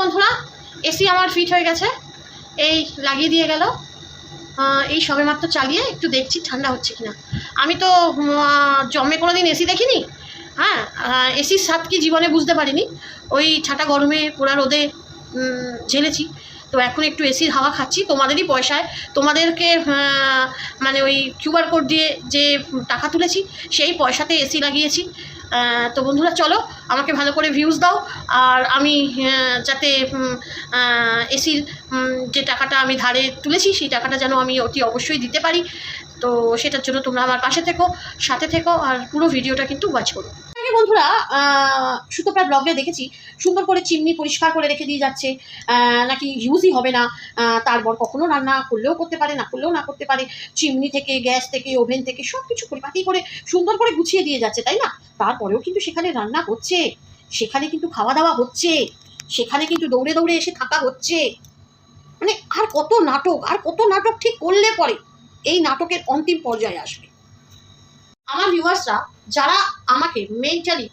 বন্ধুরা, এসি আমার ফিট হয়ে গেছে। এই লাগিয়ে দিয়ে গেল। এই সবে মাত্র চালিয়ে একটু দেখছি ঠান্ডা হচ্ছে কিনা। আমি তো জমে কোনো দিন এসি দেখিনি। হ্যাঁ এসির স্বাদ কি জীবনে বুঝতে পারিনি। ওই ছাটা গরমে পোড়া রোদে ঝেলেছি। তো এখন একটু এসির হাওয়া খাচ্ছি। তোমাদেরই পয়সায়। তোমাদেরকে মানে ওই কিউআর কোড দিয়ে যে টাকা তুলেছি, সেই পয়সাতে এসি লাগিয়েছি। তো বন্ধুরা, চলো, আমাকে ভালো করে ভিউজ দাও, আর আমি যাতে এসির যে টাকাটা আমি ধারে তুলেছি, সেই টাকাটা যেন আমি অতি অবশ্যই দিতে পারি। তো সেটার জন্য তোমরা আমার পাশে থেকো, সাথে থেকো, আর পুরো ভিডিওটা কিন্তু ওয়াচ করো। বন্ধুরা সুতোপ্রা ব্লগে দেখেছি, সুন্দর করে চিমনি পরিষ্কার করে রেখে দিয়ে যাচ্ছে নাকি ইউজই হবে না তারপর কখনো রান্না করলেও করতে পারে, না করলেও না করতে পারে, চিমনি থেকে, গ্যাস থেকে ওভেন থেকে সব কিছু পরিপাটি করে সুন্দর করে গুছিয়ে দিয়ে যাচ্ছে, তাই না? তারপরেও কিন্তু সেখানে রান্না হচ্ছে, সেখানে কিন্তু খাওয়া দাওয়া হচ্ছে, সেখানে কিন্তু দৌড়ে দৌড়ে এসে থাকা হচ্ছে। মানে আর কত নাটক, আর কত নাটক ঠিক করলে পরে এই নাটকের অন্তিম পর্যায়ে আসবে। আমার ভিউয়ার্সরা যারা আমাকে মেন্টালি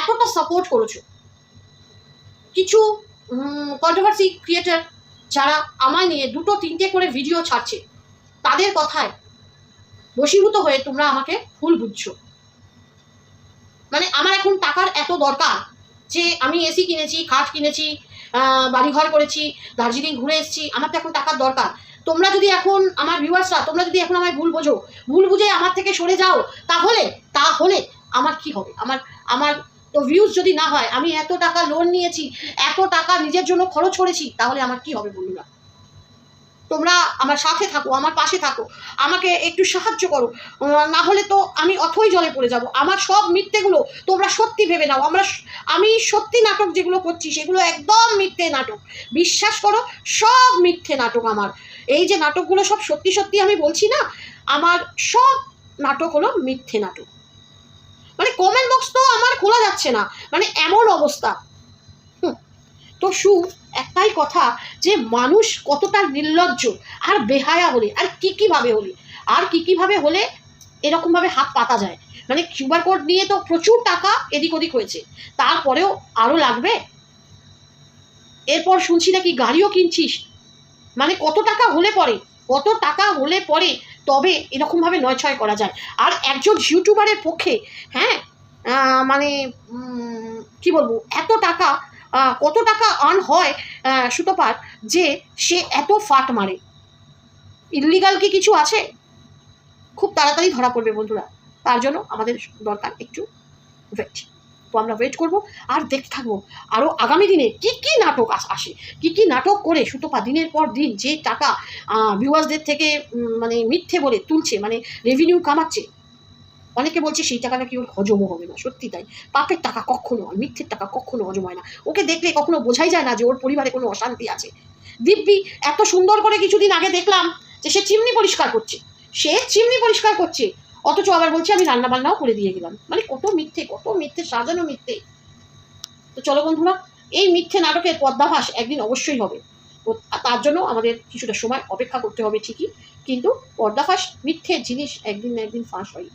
এতটা সাপোর্ট করেছ, কিছু কন্ট্রোভার্সি ক্রিয়েটার যারা আমায় নিয়ে দুটো, তিনটে করে ভিডিও ছাড়ছে, তাদের কথায় বশীভূত হয়ে তোমরা আমাকে ভুল বুঝছ। মানে আমার এখন টাকার এত দরকার যে আমি এসি কিনেছি, খাট কিনেছি বাড়িঘর করেছি, দার্জিলিং ঘুরে এসেছি, আমার তো এখন টাকার দরকার। তোমরা যদি এখন আমার ভিউয়ার্সরা তোমরা যদি এখন আমায় ভুল বোঝো, ভুল বুঝে আমার থেকে সরে যাও, তাহলে তাহলে আমার কি হবে? আমার আমার তো ভিউজ যদি না হয়, আমি এত টাকা লোন নিয়েছি, এত টাকা নিজের জন্য খরচ করেছি, তাহলে আমার কি হবে বন্ধুরা? তোমরা আমার সাথে থাকো, আমার পাশে থাকো, আমাকে একটু সাহায্য করো। না হলে তো আমি অথই জলে পড়ে যাব। আমার সব মিথ্যেগুলো তোমরা সত্যি ভেবে নাও। আমরা আমি সত্যি নাটক যেগুলো করছি, সেগুলো একদম মিথ্যে নাটক। বিশ্বাস করো, সব মিথ্যে নাটক আমার। এই যে নাটকগুলো সব সত্যি সত্যি আমি বলছি না, আমার সব নাটক হলো মিথ্যে নাটক। মানে কমেন্ট বক্স তো আমার খোলা যাচ্ছে না মানে এমন অবস্থা। তো সু, একটাই কথা যে মানুষ কতটা নির্লজ্জ, আর বেহায়া হলে, আর কি কীভাবে হলে, আর কি কীভাবে হলে এরকমভাবে হাত পাতা যায়। মানে কিউআর কোড নিয়ে তো প্রচুর টাকা এদিক ওদিক হয়েছে, তারপরেও আরও লাগবে? এরপর শুনছি নাকি গাড়িও কিনছিস মানে কত টাকা হলে পরে, কত টাকা হলে পরে, তবে এরকমভাবে নয় ছয় করা যায়। আর একজন ইউটিউবারের পক্ষে হ্যাঁ মানে কি বলব, এত টাকা কত টাকা আর্ন হয় সুতোপার, যে সে এত ফাট মারে। ইলিগাল কি কিছু আছে? খুব তাড়াতাড়ি ধরা পড়বে বন্ধুরা। তার জন্য আমাদের দরকার একটু ওয়েট তো আমরা ওয়েট করব আর দেখতে থাকব। আরও আগামী দিনে কি কি নাটক আসে কি কি নাটক করে সুতপা দিনের পর দিন যে টাকা ভিউয়ার্সদের থেকে মানে মিথ্যে বলে তুলছে মানে রেভিনিউ কামাচ্ছে, অনেকে বলছে সেই টাকাটা কি ওর হজমও হবে না, সত্যি তাই। পাপের টাকা কখনো হয় মিথ্যের টাকা কখনো হজম হয় না। ওকে দেখলে কখনো বোঝাই যায় না যে ওর পরিবারে কোনো অশান্তি আছে। দিব্যি, এত সুন্দর করে কিছুদিন আগে দেখলাম যে সে চিমনি পরিষ্কার করছে। সে চিমনি পরিষ্কার করছে। অথচ আবার বলছি, আমি রান্না বান্নাও করে দিয়ে গেলাম মানে কত মিথ্যে কত মিথ্যে, সাজানো মিথ্যে। তো চলো বন্ধুরা, এই মিথ্যে নাটকের পদ্মাভাস একদিন অবশ্যই হবে। তার জন্য আমাদের কিছুটা সময় অপেক্ষা করতে হবে ঠিকই, কিন্তু পর্দাফাস মিথ্যে জিনিস একদিন না একদিন ফাঁস হয়